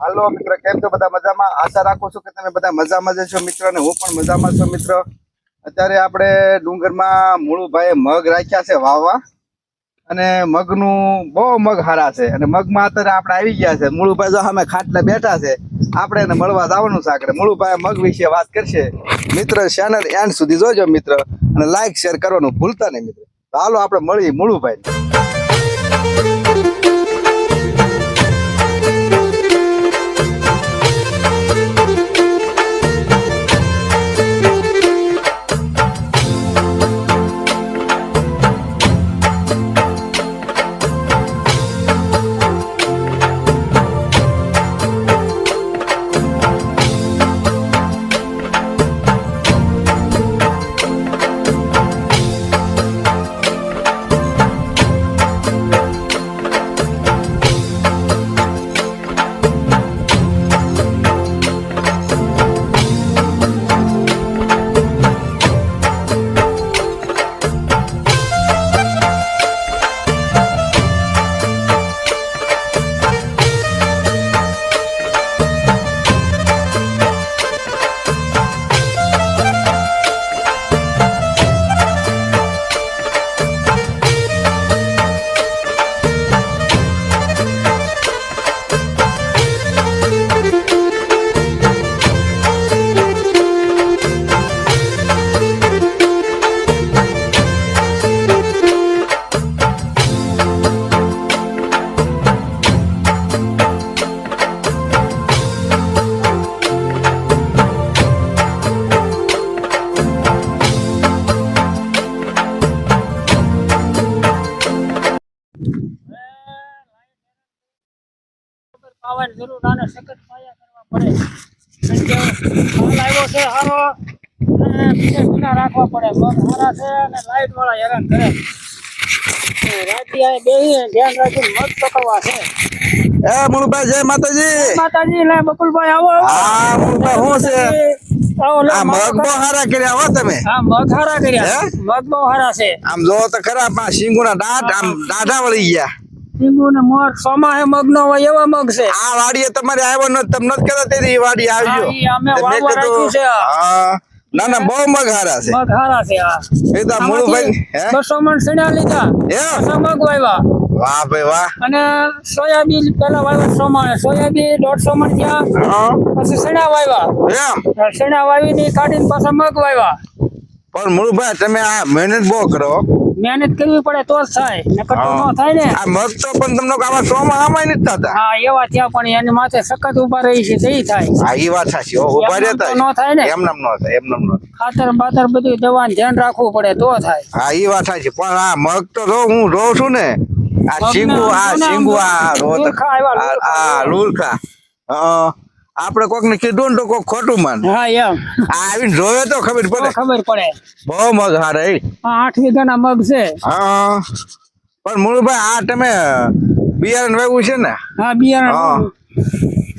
હાલો મિત્ર, કેમ છો? બધા મજામાં? આશા રાખું છું કે તમે બધા મજામાં જ છો મિત્ર, અને હું પણ મજામાં છું મિત્ર. અત્યારે આપણે ડુંગરમાં મૂળુભાઈએ મગ રાખ્યા છે વાવવા. અને મગનું બહુ મગ હારા છે. અને મગમાં અત્યારે આપણે આવી ગયા છે. મૂળુભાઈ જો અમે ખાટલે બેઠા છે. આપણે એને મળવા જવાનું આગળ. મુળુભાઈ મગ વિશે વાત કરશે. મિત્ર ચેનલ એન્ડ સુધી જોજો મિત્ર. અને લાઈક શેર કરવાનું ભૂલતા નહીં મિત્ર. હાલો આપણે મળીએ મુળુભાઈ જરૂર આને સખત પાયા કરવા પડે. માલ આવ્યો છે હારો અને બીજા ગુના રાખવા પડે. મગ હારા છે અને લાઈટ વાળા હેરાન કરે. રાતે આ ધ્યાન રાખીને મગ પકડવા છે. એ મુળુભાઈ જય માતાજી. માતાજી લે બકુલભાઈ આવો. હા મુળુભાઈ શું છે? આ મગ બહુ હારા કર્યા હો તમે. હા મગ હારા કર્યા. હે? મગ બહુ હારા છે. આમ જો તો ખરા પા સિંગુના દાંત આમ દાઢા વળી ગયા. લીંબુ ને મોર. સોમાહે મગ નો હોય એવા મગ છે. આ વાડીએ તમારે આવ્યો ન તમે નથી કહેતા તેથી વાડી હા, આવજો અમે વાવવા રાખ્યું છે. હા ના ના બહુ મગ હારા છે. મગ હારા છે એ તો આ હે? બસો મણ સણ્યા લીધા બસો મગ વાવ્યા. વાહ ભાઈ વાહ. અને સોયાબીન પેલા વાવ્યા સો મણ સોયાબીન દોઢસો મણ થયા પછી સણા વાવ્યા. એમ? સણા વાવીને કાઢીને પાછા મગ વાવ્યા. પણ મુળુભાઈ તમે આ મહેનત બહુ કરો. મહેનત કરવી પડે તો જ થાય. નકર તો ન થાય ને. આ મગ તો પણ તમને આમાં સોમાં આમાં નથી થતા. હા એવા ત્યાં પણ એની માથે સખત ઊભા રહી છે તે થાય. હા એ વાત સાચી. હો ઊભા રહેતા તો ન થાય ને. એમ નામ ન થાય એમ નામ ન થાય. ખાતર બાતર બધું દવાનું ધ્યાન રાખવું પડે તો થાય. હા એ વાત સાચી. પણ આ મગ તો જો હું રોઉં છું ને આ મગના આ શીંગુ આ રોત ખાવા આ- લુરખા. અ, આપણે કોક ને કીધું ને તો કોક ખોટું માન. હા એમ. આવીને જોયો તો ખબર પડે. ખબર પડે. બહુ મગ હારે આઠ આ ના મગ છે. હા. પણ મૂળભાઈ આ તમે બિયારણ વાવ્યું છે ને? હા. બિયારણ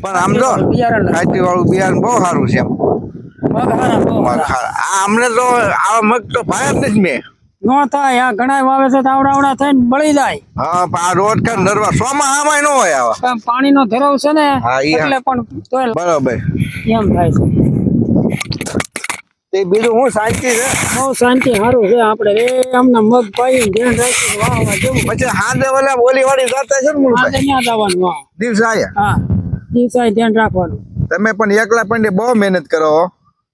પણ આમ જો બિયારણ ખાતી વાળું બિયારણ બહુ સારું છે મગ હારા મગ. હારા. આ અમને તો આવા મગ તો ભાયા જ નથી મેં. નો થાય આ ઘણા વાવે છે તો આવડા આવડા થઈને બળી જાય. હા આ રોજ કાંઈ નરવા સોમાં આમાં ન હોય આવા. પણ પાણીનો ધરાવ છે ને. એટલે પણ તોય બરોબર. એમ થાય છે. તે બીજું હું શાંતિ છે? બહુ શાંતિ સારું છે આપણે એ અમને મગ પાઈ ધ્યાન રાખીને વાહ વાહ જેવું. પછી હાંજે ઓલા બોલી વાળી જાતા છે ને મુળભાઈ ત્યાં જવાનું વાહ દિવસે આયા? હા દિવસાય ધ્યાન રાખવાનું. તમે પણ એકલા પંડે બહુ મહેનત કરો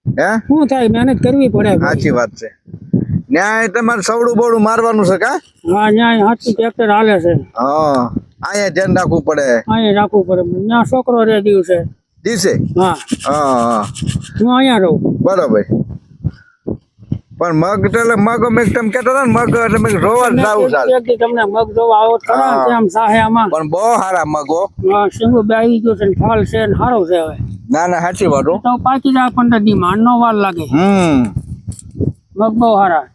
હે શું થાય મહેનત કરવી પડે સાચી વાત છે. ન્યાય તમારે સવડું બોડું મારવાનું છે કા? હા ન્યાય હાથું ટ્રેક્ટર હાલે છે. હા અહીંયા ધ્યાન રાખવું પડે. અહીંયા રાખવું પડે. ત્યાં છોકરો રે દિવસે દિવસે હા. હા હા. અહીંયા રહું. બરોબર. પણ મગ એટલે મગ અમે તમે કહેતા હતા ને મગ એટલે મેં રોવા જાવું તમને મગ જોવા આવો તો આમ. સાહે આમાં? પણ બહુ સારા મગ હો. સિંગો બે આવી ગયું છે ને ફળ છે ને સારો છે હવે. ના ના સાચી વાત તો પાકી જાય પંદર દી માં નો વાર લાગે. હમ. મગ બહુ સારા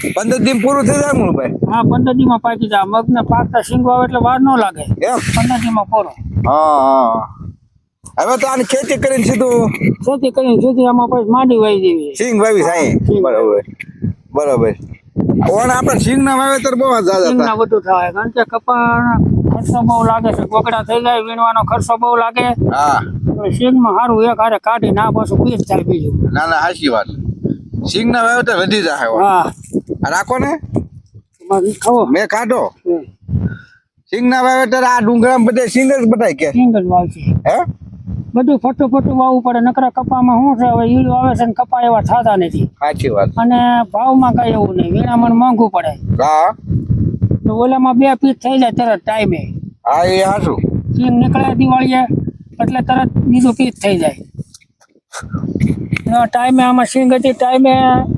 પંદર દિન પૂરું થઈ જાય મુળભાઈ હા પંદર દિનમાં પાકી જાય મગ ને પાકતા શીંગો આવે એટલે વાર ન લાગે. એમ? પંદર દિનમાં પૂરો. હા હા. હવે તો આની ખેતી કરીને સીધું ખેતી કરીને સીધી આમાં પછી માંડી વાવી દેવી સિંગ વાવી સાઈ સિંગ બરોબર. બરોબર. ઓણ આપણે સિંગ ના વાવેતર બહુ જાજા સિંગના હતા વધુ થાય. કારણ કે કપા ખર્ચો બહુ લાગે છે. ગોગડા થઈ જાય વીણવાનો ખર્ચો બહુ લાગે. હા. સિંગમાં સારું એક હારે કાઢી ના પાછું બીજ થાય બીજું. ના ના સાચી વાત. સિંગ ના વાવેતર વધી જાય હા. રાખો ને. મેં કાઢો સિંગ ના વાવેતર આ ડુંગરામાં બધે સિંગ જ બધાય કે. સિંગ જ વાવશે હે? બધું ફટું ફટું વાવવું પડે નકરા કપામાં શું છે? હવે ઈડું આવે છે ને કપા એવા થતા નથી. સાચી વાત. અને ભાવમાં કઈ એવું નહીં. વીણામાં મોંઘું પડે. હા. તો ઓલામાં બે પીસ થઈ જાય તરત ટાઈમે. હા એ હાજુ સિંગ નીકળે દિવાળીએ એટલે તરત બીજું પીસ થઈ જાય. ટાઈમે આમાં સિંગ હતી ટાઈમે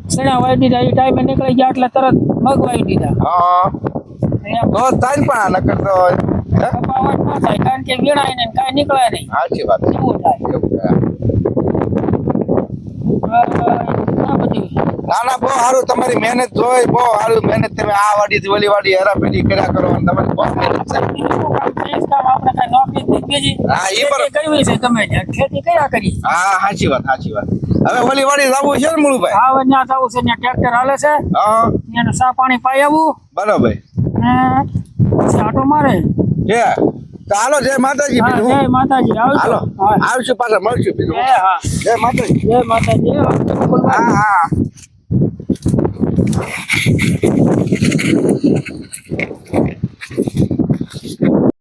શેણા વાવી દીધા એ ટાઈમે નીકળી ગયા એટલે તરત મગ વાવી દીધા. હા. તો થાય પણ આ નકર તો? કપાવટ ન થાય કારણ કે વીણાય ને કાંઈ નીકળે નહીં. સાચી વાત એવું થાય. ના ના બહુ સારું તમારી મહેનત જોઈ બહુ સારું મહેનત તમે આ વાડી ઓલી વાડી હેરાફેરી કર્યા કરો અને તમારી બહુ મહેનત છે. એ બરાબર. ખેતી છે ગમે ખેતી કયા કરી હા સાચી વાત સાચી વાત. હવે ઓલી વાડી જવું છે ને મુળુભાઈ? હા. હવે ત્યાં જવું છે ત્યાં ટ્રેક્ટર હાલે છે હા? ત્યાંનું સા પાણી પાઈ આવવું બરાબર ને આટો મારે છે ચાલો જય માતાજી જય માતાજી. હાલો આવશું પાછા મળશું જય માતાજી જય માતાજી. હા હા. すごい。